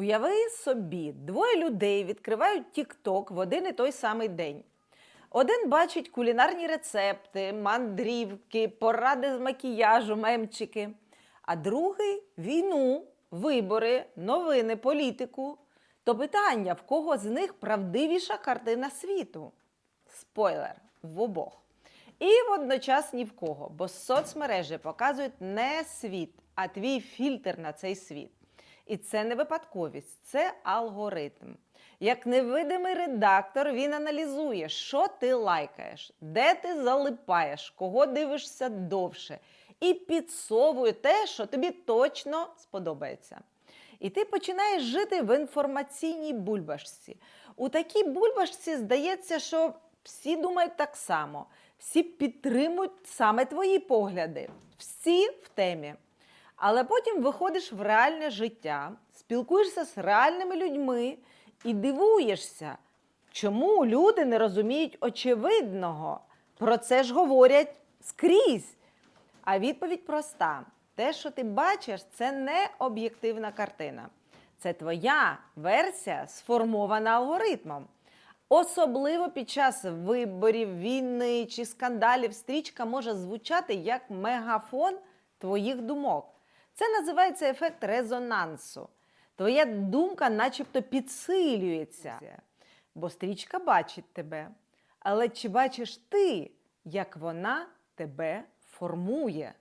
Уяви собі, двоє людей відкривають TikTok в один і той самий день. Один бачить кулінарні рецепти, мандрівки, поради з макіяжу, мемчики, а другий війну, вибори, новини, політику. То питання, в кого з них правдивіша картина світу? Спойлер в обох. І водночас ні в кого, бо соцмережі показують не світ, а твій фільтр на цей світ. І це не випадковість, це алгоритм. Як невидимий редактор, він аналізує, що ти лайкаєш, де ти залипаєш, кого дивишся довше, і підсовує те, що тобі точно сподобається. І ти починаєш жити в інформаційній бульбашці. У такій бульбашці здається, що всі думають так само, всі підтримують саме твої погляди, всі в темі. Але потім виходиш в реальне життя, спілкуєшся з реальними людьми і дивуєшся, чому люди не розуміють очевидного. Про це ж говорять скрізь. А відповідь проста: те, що ти бачиш, це не об'єктивна картина. Це твоя версія, сформована алгоритмом. Особливо під час виборів, війни чи скандалів стрічка може звучати як мегафон твоїх думок. Це називається ефект резонансу. Твоя думка начебто підсилюється, бо стрічка бачить тебе. Але чи бачиш ти, як вона тебе формує?